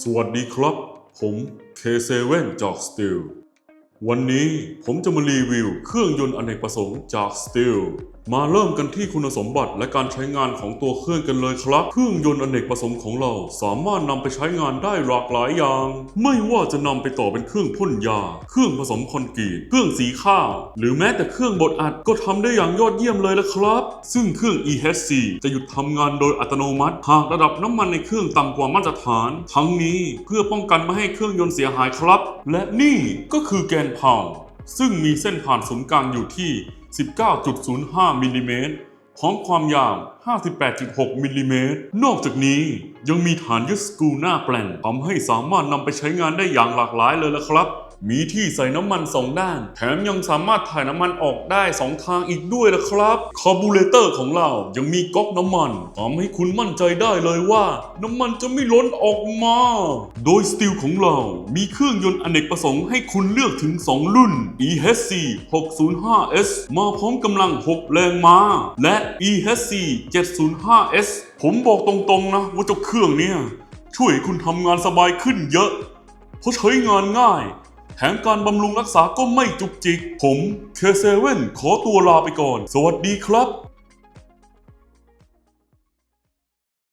สวัสดีครับ ผม K7 จาก Steel วันนี้ผมจะมารีวิวเครื่องยนต์อเนกประสงค์จาก Steel มาเริ่มกันที่คุณสมบัติและการใช้งานของตัวเครื่องกันเลยครับ เครื่องยนต์อเนกประสงค์ของเรา สามารถนำไปใช้งานได้หลากหลายอย่าง ไม่ว่าจะนำไปต่อเป็นเครื่องพ่นยา เครื่องผสมคอนกรีต เครื่องสีข้าว หรือแม้แต่เครื่องบดอัดก็ทำได้อย่างยอดเยี่ยมเลยละครับ ซึ่งเครื่อง EHC จะหยุดทำงานโดยอัตโนมัติ หากระดับน้ำมันในเครื่องต่ำกว่ามาตรฐาน ทั้งนี้เพื่อป้องกันไม่ให้เครื่องยนต์เสียหายครับ และนี่ก็คือแกนพาวซึ่งมีเส้นผ่านศูนย์กลางอยู่ที่ 19.05มิลลิเมตรพร้อมความยาว 58.6มิลลิเมตร นอกจากนี้ยังมีฐานยึดสกรูหน้าแปลนทำให้สามารถนำไปใช้งานได้อย่างหลากหลายเลยละครับ มีที่ใส่น้ำมันสองด้าน แถมยังสามารถถ่ายน้ำมันออกได้สองทางอีกด้วยละครับคาร์บูเรเตอร์ของเรายังมีก๊อกน้ำมันทำให้คุณมั่นใจได้เลยว่า น้ำมันจะไม่ล้นออกมา โดยสตีลของเรามีเครื่องยนต์อเนกประสงค์ให้คุณเลือกถึง 2 รุ่น EHC 605S มาพร้อมกำลัง 6 แรงม้า และ EHC 705S ผมบอกตรงๆนะว่าเจ้าเครื่องเนี่ยช่วยให้คุณทำงานสบายขึ้นเยอะ เพราะใช้งานง่าย แถมการบำรุงรักษาก็ไม่จุกจิก ผมเคเซเว่นขอตัวลาไปก่อน สวัสดีครับ